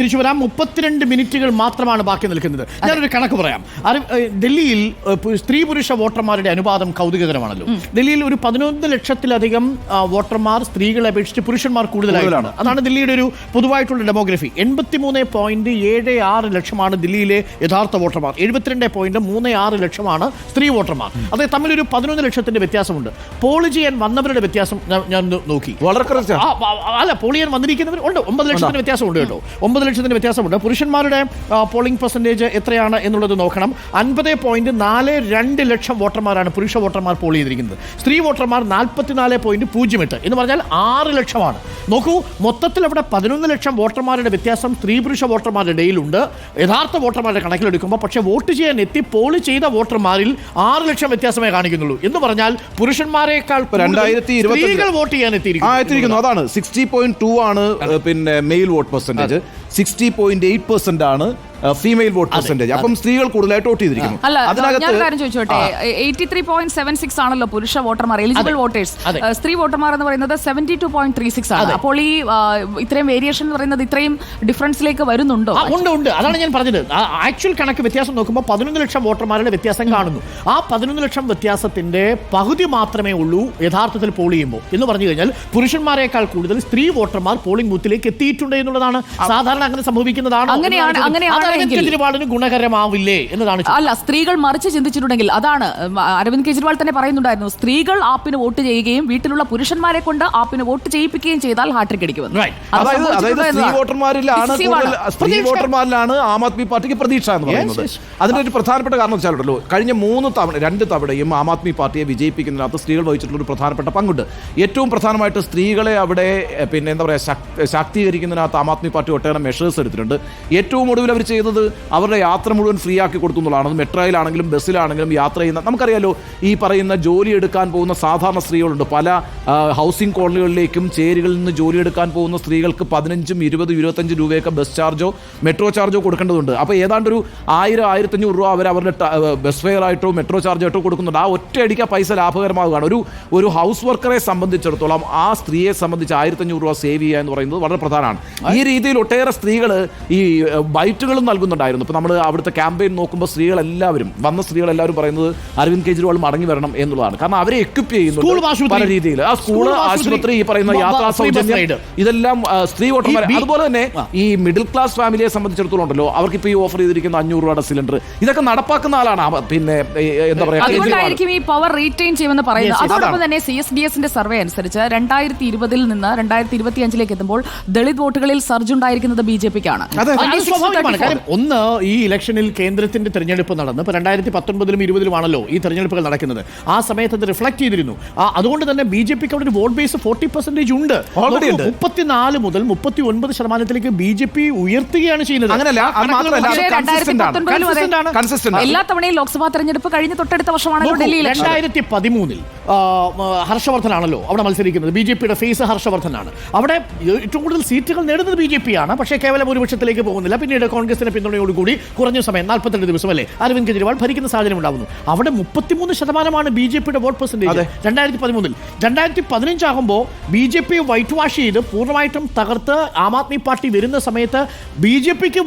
തിരിച്ചു വരാം. മുപ്പത്തിരണ്ട് മിനിറ്റുകൾ മാത്രമാണ് ബാക്കി നിൽക്കുന്നത്. ഞാനൊരു കണക്ക് പറയാം. ഡൽഹിയിൽ സ്ത്രീ പുരുഷ വോട്ടർമാരുടെ അനുപാതം കൗതുകകരമാണല്ലോ. ഡൽഹിയിൽ ഒരു പതിനൊന്ന് ലക്ഷത്തിലധികം വോട്ടർമാർ സ്ത്രീകളെ അപേക്ഷിച്ച് പുരുഷന്മാർ കൂടുതലായിട്ടാണ് അതാണ് ദില്ലിയുടെ ഒരു പൊതുവായിട്ടുള്ള ഡെമോഗ്രഫി. എൺപത്തിമൂന്ന് പോയിന്റ് ഏഴ് ആറ് ലക്ഷമാണ് ദില്ലിയിലെ യഥാർത്ഥ വോട്ടർമാർ. എഴുപത്തിരണ്ട് പോയിന്റ് മൂന്ന് ആറ് ലക്ഷമാണ് സ്ത്രീ വോട്ടർമാർ. അത് തമ്മിലൊരു പതിനൊന്ന് ലക്ഷത്തിന്റെ വ്യത്യാസമുണ്ട്. പോൾ ചെയ്യാൻ വന്നവരുടെ വ്യത്യാസം ഞാൻ- നോക്കി. അല്ല പോൾ ചെയ്യാൻ വന്നിരിക്കുന്നവർ ഉണ്ട്. ഒമ്പത് ലക്ഷത്തിന്റെ വ്യത്യാസമുണ്ട് കേട്ടോ. ഒമ്പത് ലക്ഷത്തിന് വ്യത്യാസമുണ്ട്. പുരുഷന്മാരുടെ പോളിംഗ് പെർസെന്റേജ് എത്രയാണ് എന്നുള്ളത് നോക്കണം. അൻപത് പോയിന്റ് നാല് രണ്ട് ലക്ഷം വോട്ടർമാരാണ് പുരുഷ വോട്ടർമാർ പോൾ ചെയ്തിരിക്കുന്നത്. സ്ത്രീ വോട്ടർമാർ നാൽപ്പത്തിനാല് പോയിന്റ് പൂജ്യം എട്ട്. എന്ന് പറഞ്ഞാൽ ആറ് ലക്ഷമാണ്. നോക്കൂ മൊത്തത്തിൽ അവിടെ പതിനൊന്ന് ലക്ഷം വോട്ടർമാരുടെ വ്യത്യാസം സ്ത്രീ പുരുഷ വോട്ടർമാരുടെ ഇടയിലുണ്ട്. യഥാർത്ഥ വോട്ടർമാരുടെ കണക്കിലെടുക്കുമ്പോൾ പക്ഷേ വോട്ട് ചെയ്യാൻ എത്തി പോൾ ചെയ്ത വോട്ടർമാരിൽ ആറ് ലക്ഷം വ്യത്യാസമേ കാണിക്കുന്നുള്ളൂ. എന്ന് പറഞ്ഞാൽ പുരുഷന്മാരെക്കാൾ രണ്ടായിരത്തി സ്ത്രീകൾ വോട്ട് ചെയ്യാൻ എത്തിയിരിക്കുന്നു. എത്തിയിരിക്കുന്നു അതാണ്. സിക്സ്റ്റി പോയിന്റ് ടു ആണ് പിന്നെ male vote percentage sixty point eight percent ആണ്. ഫീമെയിൽ വോട്ട് പെർസെന്റേജ് അപ്പം സ്ത്രീകൾ കൂടുതലായിട്ട് വോട്ട് ചെയ്തിരിക്കുന്നു. അല്ല ഞാൻ കാര്യം ചോദിച്ചോട്ടെ. Eighty three point seven six ആണല്ലോ പുരുഷ വോട്ടർമാർ എലിജിബിൾ വോട്ടേഴ്സ് സ്ത്രീ വോട്ടർമാർ എന്ന് പറയുന്നത് seventy two point three six ആണ്. അപ്പോൾ ഈ ഇത്രയും വേരിയേഷൻ എന്ന് പറയുന്നത് ഇത്രയും ഡിഫറൻസിലേക്ക് വരുന്നുണ്ടോ? ഉണ്ട് ഉണ്ട്. അതാണ് ഞാൻ പറഞ്ഞത്. ആക്ച്വൽ കണക്ക് വ്യത്യാസം നോക്കുമ്പോൾ പതിനൊന്ന് ലക്ഷം വോട്ടർമാരുടെ വ്യത്യാസം കാണുന്നു. ആ പതിനൊന്ന് ലക്ഷം വ്യത്യാസത്തിന്റെ പകുതി മാത്രമേ ഉള്ളൂ യഥാർത്ഥത്തിൽ പോൾ ചെയ്യുമ്പോൾ. എന്ന് പറഞ്ഞു കഴിഞ്ഞാൽ പുരുഷന്മാരെക്കാൾ കൂടുതൽ സ്ത്രീ വോട്ടർമാർ പോളിംഗ് ബൂത്തിലേക്ക് എത്തിയിട്ടുണ്ട് എന്നുള്ളതാണ്. സാധാരണ അങ്ങനെ സംഭവിക്കുന്നതാണ് അങ്ങനെയാണ്- അങ്ങനെയാണെങ്കിൽ- കെജ്രിവാളിന് ഗുണകരമാവില്ലേ എന്നതാണ്. അല്ല സ്ത്രീകൾ മറിച്ച് ചിന്തിച്ചിട്ടുണ്ടെങ്കിൽ അതാണ് അരവിന്ദ് കെജ്രിവാൾ തന്നെ പറയുന്നുണ്ടായിരുന്നു സ്ത്രീകൾ ആപ്പിന് വോട്ട് ചെയ്യുകയും വീട്ടിലുള്ള പുരുഷന്മാരെ കൊണ്ട് ആപ്പിന് വോട്ട് ചെയ്യിപ്പിക്കുകയും ചെയ്താൽ ഹാട്രിക് അടിക്കുമെന്ന് Right. അതായത് സ്ത്രീ. വോട്ടർമാരിലാണ് സ്ത്രീ വോട്ടർമാരിലാണ് ആം ആദ്മി പാർട്ടിക്ക് പ്രതീക്ഷ എന്ന് പറയുന്നത് അതിന്റെ ഒരു പ്രധാനപ്പെട്ട കാരണം വെച്ചാലുണ്ടല്ലോ കഴിഞ്ഞ മൂന്ന് തവണ രണ്ട് തവണയും ആം ആദ്മി പാർട്ടിയെ വിജയിപ്പിക്കുന്നതിനകത്ത് സ്ത്രീകൾ വഹിച്ചിട്ടുള്ള ഒരു പ്രധാനപ്പെട്ട പങ്കുണ്ട് ഏറ്റവും പ്രധാനമായിട്ട് സ്ത്രീകളെ അവിടെ പിന്നെ എന്താ പറയുക ശാക്തീകരിക്കുന്നതിനകത്ത് ആം ആദ്മി പാർട്ടി ഒട്ടേറെ മെഷേഴ്സ് എടുത്തിട്ടുണ്ട് ഏറ്റവും ഒടുവിൽ അവർ ചെയ്തത് അവരുടെ യാത്ര മുഴുവൻ ഫ്രീ ആക്കി കൊടുത്തു എന്നുള്ളതാണ്. അത് മെട്രോയിലാണെങ്കിലും ബസ്സിലാണെങ്കിലും യാത്ര ചെയ്യുന്ന നമുക്കറിയാലോ ഈ പറയുന്ന ജോലി എടുക്കാൻ പോകുന്ന സാധാരണ സ്ത്രീകളുണ്ട്. പല ഹൗസിംഗ് കോളനികളിലേക്കും ചേരികളിൽ നിന്ന് ജോലി എടുക്കാൻ പോകുന്ന സ്ത്രീകൾക്ക് പതിനഞ്ചും ഇരുപതും ഇരുപത്തഞ്ച് രൂപയൊക്കെ ബസ് ചാർജോ മെട്രോ ചാർജോ കൊടുക്കേണ്ടതുണ്ട്. അപ്പോൾ ഏതാണ്ട് ഒരു ആയിരം ആയിരത്തഞ്ഞൂറ് രൂപ അവർ അവരുടെ ബസ് ഫെയർ ആയിട്ടോ മെട്രോ ചാർജ് ആയിട്ടോ കൊടുക്കുന്നുണ്ട്. ആ ഒറ്റയടിക്ക് ആ പൈസ ലാഭകരമാവുകയാണ്. ഒരു ഒരു ഹൗസ് വർക്കറെ സംബന്ധിച്ചിടത്തോളം ആ സ്ത്രീയെ സംബന്ധിച്ച് ആയിരത്തഞ്ഞൂറ് രൂപ സേവ് ചെയ്യുക എന്ന് പറയുന്നത് വളരെ പ്രധാനമാണ്. ഈ രീതിയിൽ ഒട്ടേറെ സ്ത്രീകൾ ഈ ബൈറ്റുകൾ നൽകുന്നുണ്ടായിരുന്നു. ഇപ്പോൾ നമ്മൾ അവിടുത്തെ ക്യാമ്പയിൻ നോക്കുമ്പോൾ സ്ത്രീകളെല്ലാവരും വന്ന സ്ത്രീകളെല്ലാവരും പറയുന്നത് അരവിന്ദ് കെജ്രിവാൾ മടങ്ങി വരണം എന്നുള്ളതാണ്. കാരണം അവരെ എക്യുപ്പ് ആശുപത്രി. പല രീതിയിൽ ആ സ്കൂൾ ആശുപത്രി, ഈ പറയുന്ന യാത്രാ സൗജന്യം ഇതെല്ലാം സ്ത്രീ വോട്ടർമാർ അതുപോലെ തന്നെ ഈ മിഡിൽ ക്ലാസ് ഫാമിലിയെ സംബന്ധിച്ചിടത്തോളം ഉണ്ടല്ലോ അവർക്ക് ഇപ്പോൾ ഈ ഓഫർ ചെയ്തിരിക്കുന്ന അഞ്ഞൂറ് രൂപയുടെ സിലിണ്ടർ ഇതൊക്കെ നടപ്പാക്കുന്ന ആളാണ് പിന്നെ എന്താ പറയുക ഈ പവർ റീറ്റെയിൻ ചെയ്യുമെന്ന് പറയുന്നത്. അതോടൊപ്പം തന്നെ സി എസ് ഡി എസിന്റെ സർവേ അനുസരിച്ച് രണ്ടായിരത്തി ഇരുപതിൽ നിന്ന് രണ്ടായിരത്തി ഇരുപത്തി അഞ്ചിലേക്ക് എത്തുമ്പോൾ ദളിത് വോട്ടുകളിൽ സർജ് ഉണ്ടായിരിക്കുന്നത് ബി ജെ പിക്കാണ്. ഒന്ന് ഈ ഇലക്ഷനിൽ കേന്ദ്രത്തിന്റെ തെരഞ്ഞെടുപ്പ് നടന്നു ഇപ്പൊ രണ്ടായിരത്തി പത്തൊൻപതിലും ഇരുപതിലുമാണല്ലോ ഈ തെരഞ്ഞെടുപ്പുകൾ നടക്കുന്നത്. ആ സമയത്ത് അത് റിഫ്ലക്ട് ചെയ്തിരുന്നു. ആ, അതുകൊണ്ട് തന്നെ ബി ജെ പിക്ക് അവിടെ ഒരു വോട്ട് ബേസ് ഫോർട്ടി പെർസെന്റേജ് ഉണ്ട്. മുപ്പത്തിനാല് മുതൽ മുപ്പത്തി ഒൻപത് ശതമാനത്തിലേക്ക് ബി ജെ പി ഉയർത്തുകയാണ് ചെയ്യുന്നത്. എല്ലാ തവണയും ലോക്സഭാ തെരഞ്ഞെടുപ്പ് കഴിഞ്ഞ തൊട്ടടുത്ത വർഷമാണല്ലോ രണ്ടായിരത്തി പതിമൂന്നിൽ ഹർഷവർദ്ധനാണല്ലോ അവിടെ മത്സരിക്കുന്നത്. ബി ജെ പിയുടെ ഫേസ് ഹർഷവർദ്ധനാണ്. അവിടെ ഏറ്റവും കൂടുതൽ സീറ്റുകൾ നേടുന്നത് ബി ജെ പി ആണ്. പക്ഷേ കേവലം ഒരു പക്ഷത്തിലേക്ക് പോകുന്നില്ല. പിന്നീട് കോൺഗ്രസിന്റെ പിന്തുണയോടുകൂടി കുറഞ്ഞ സമയം നാൽപ്പത്തിരണ്ട് ദിവസം അല്ലേ അരവിന്ദ് കെജ്രിവാൾ ഭരിക്കുന്ന സാഹചര്യം ഉണ്ടാകുന്നു അവിടെ മുപ്പത്തിമൂന്ന് ശതമാനമാണ് ബി ജെ പിയുടെ വോട്ട് പെർസെന്റേജ് രണ്ടായിരത്തി പതിമൂന്നിൽ രണ്ടായിരത്തി പതിനഞ്ചാകുമ്പോൾ B J P white wash ചെയ്ത് പൂർണമായിട്ടും തകർത്ത് ആം ആദ്മി പാർട്ടി വരുന്ന സമയത്ത് ബി ജെ പിക്ക്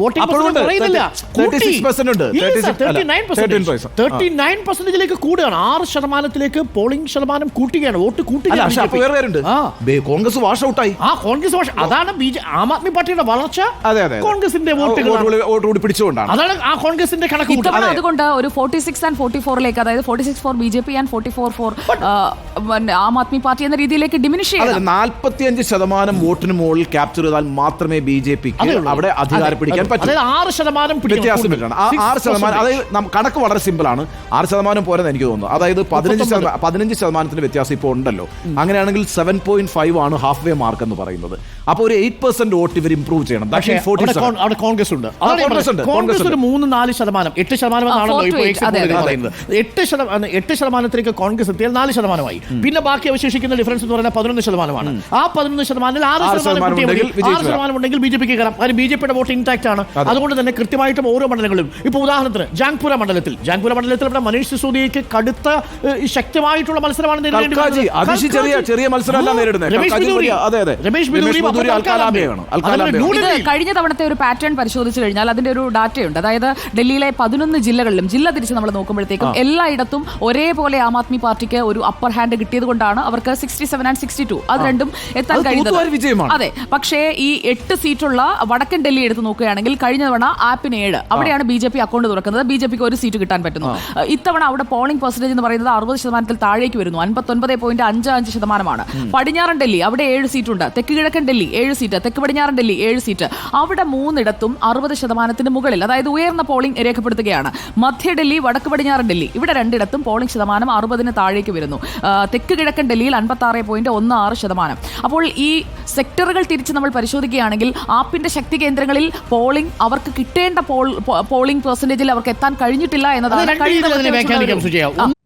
വോട്ടിംഗ് അപ്പോഴുണ്ട്. കുറയുന്നില്ല. 36% ഉണ്ട്. 36 അല്ല, 13%. തേർട്ടി നയൻ പെർസെന്റേജിലേക്ക് കൂടുകയാണ്. ആറ് ശതമാനത്തിലേക്ക് പോളിംഗ് ശതമാനം കൂട്ടുകയാണ്. വോട്ട് കൂട്ടുകയാണ് കോൺഗ്രസ് വാഷ് ഔട്ടായി ആ കോൺഗ്രസ് വാഷ് അതാണ് ബി ജെ ആം ആദ്മി പാർട്ടിയുടെ വളർച്ച കോൺഗ്രസിന്റെ വോട്ടുകൾ വോട്ട് കൂടി പിടിച്ചുകൊണ്ടാണ്. അതാണ് ആ കോൺഗ്രസിന്റെ കണക്ക് ഇത്തവണ അതുകൊണ്ട് ഒരു ഫോർട്ടി സിക്സ് ആൻഡ് ഫോർട്ടി ഫോറിലേക്ക് അതായത് forty six four B J P and forty four four Aam Aadmi party എന്ന രീതിയിലേക്ക് ഡിമിനിഷ് അതെ ചെയ്യണം. നാൽപ്പത്തിയഞ്ച് ശതമാനം വോട്ടിന് മുകളിൽ ക്യാപ്ചർ ചെയ്താൽ മാത്രമേ ബി ജെ പിക്ക് അവിടെ അധികാരം പിടിക്കാൻ. പറ്റൂ. അതായത് ആറ് ശതമാനം പിടിക്കണം വ്യത്യാസം കൂടുതൽ. വരികയാണ്. ആ Six ആറ് ശതമാനം അതായത് കണക്ക് വളരെ സിമ്പിൾ ആണ്. ആറ് ശതമാനം പോരെന്ന് എനിക്ക് തോന്നുന്നു. അതായത് പതിനഞ്ച്. ശതമാനം പതിനഞ്ച് ശതമാനത്തിന്റെ വ്യത്യാസം ഇപ്പോൾ ഉണ്ടല്ലോ. അങ്ങനെയാണെങ്കിൽ സെവൻ പോയിന്റ് ഫൈവ് ആണ് ഹാഫ് വേ മാർക്ക് എന്ന് പറയുന്നത്. അപ്പോൾ ഒരു എയ്റ്റ് പെർസെന്റ് വോട്ട് ഇവർ ഇംപ്രൂവ് ചെയ്യണം. That പക്ഷേ means 47. അവിടെ കോൺ- അവിടെ കോൺഗ്രസ് കോൺഗ്രസ് ഉണ്ട്. കോൺഗ്രസ് ഉണ്ട്, കോൺഗ്രസ് ഒരു മൂന്ന് നാല് ശതമാനം എട്ട് ശതമാനം എന്നാണല്ലോ ഇപ്പോൾ. പറയുന്നത്. എട്ട് ശതമാനം എട്ട് ശതമാനത്തിലേക്ക് കോൺഗ്രസ് എത്തിയാൽ നാല് ശതമാനമായി. പിന്നെ ബാക്കി അവശേഷിക്കുന്ന ഡിഫറൻസ് എന്ന് പറയുന്നത് പതിനൊന്ന് ശതമാനമാണ്. ആ പതിനൊന്ന് ശതമാനത്തിൽ ആറ് ശതമാനം ശതമാനം ഉണ്ടെങ്കിൽ വിജയിച്ചു ആറ് ശതമാനം ഉണ്ടെങ്കിൽ ബി ജെ പിക്ക് കയറാം. കാര്യം ബി ജെ പിയുടെ വോട്ട് ഇൻടാക്ട് ആണ്. അതുകൊണ്ട് തന്നെ കൃത്യമായിട്ടും ഓരോ മണ്ഡലങ്ങളും ഇപ്പൊ ഉദാഹരണത്തിന് ജാങ്പുര മണ്ഡലത്തിൽ ജാങ്പുര മണ്ഡലത്തിൽ ഇവിടെ മനീഷ് സിസോദിയയ്ക്ക് കടുത്ത ശക്തമായിട്ടുള്ള മത്സരമാണ്. ചെറിയ- ചെറിയ മത്സരമല്ല നേരിടുന്നത്. രമേശ് ബിദൂരി. കഴിഞ്ഞ തവണത്തെ ഒരു പാറ്റേൺ പരിശോധിച്ചു കഴിഞ്ഞാൽ അതിന്റെ ഒരു ഡാറ്റയുണ്ട്. അതായത് ഡൽഹിയിലെ പതിനൊന്ന് ജില്ലകളിലും ജില്ല തിരിച്ച് നമ്മൾ നോക്കുമ്പോഴത്തേക്കും എല്ലായിടത്തും ഒരേപോലെ ആം ആദ്മി പാർട്ടിക്ക് ഒരു അപ്പർ ഹാൻഡ് കിട്ടിയത് കൊണ്ടാണ് അവർക്ക് sixty seven and sixty two അത് രണ്ടും എത്താൻ കഴിയുന്നത് അതെ. പക്ഷേ ഈ എട്ട് സീറ്റുള്ള വടക്കൻ ഡൽഹി എടുത്ത് നോക്കുകയാണെങ്കിൽ കഴിഞ്ഞ തവണ ആപ്പിന് ഏഴ്. അവിടെയാണ് ബി ജെ പി അക്കൗണ്ട് തുറക്കുന്നത്. ബി ജെ പിക്ക് ഒരു സീറ്റ് കിട്ടാൻ പറ്റുന്നു. ഇത്തവണ അവിടെ പോളിംഗ് പെർസെന്റേജ് എന്ന് പറയുന്നത് അറുപത് ശതമാനത്തിൽ താഴേക്ക് വരുന്നു. അൻപത്തൊൻപത് പോയിന്റ് അഞ്ച് അഞ്ച് ശതമാനമാണ്. പടിഞ്ഞാറൻ ഡൽഹി അവിടെ ഏഴ് സീറ്റുണ്ട്. തെക്ക് കിഴക്കൻ ഡൽഹി ഏഴ് സീറ്റ്. തെക്ക് പടിഞ്ഞാറൻ ഡൽഹി ഏഴ് സീറ്റ്. അവിടെ മൂന്നിടത്തും അറുപത് ശതമാനത്തിന് മുകളിൽ അതായത് ഉയർന്ന പോളിംഗ് രേഖപ്പെടുത്തുകയാണ്. മധ്യ ഡൽഹി വടക്ക് പടിഞ്ഞാറൻ ഡൽഹി ഇവിടെ രണ്ടിടത്തും പോളിംഗ് ശതമാനം അറുപതിന് താഴേക്ക് വരുന്നു. തെക്ക് കിഴക്കൻ ഡൽഹിയിൽ അൻപത്തി ആറ് പോയിന്റ് ഒന്ന് ആറ് ശതമാനം. അപ്പോൾ ഈ സെക്ടറുകൾ തിരിച്ച് നമ്മൾ പരിശോധിക്കുകയാണെങ്കിൽ ആപ്പിന്റെ ശക്തി കേന്ദ്രങ്ങളിൽ പോളിംഗ് അവർക്ക് കിട്ടേണ്ട പോളിംഗ് പെർസെന്റേജിൽ അവർക്ക് എത്താൻ കഴിഞ്ഞിട്ടില്ല എന്നതാണ് കഴിഞ്ഞ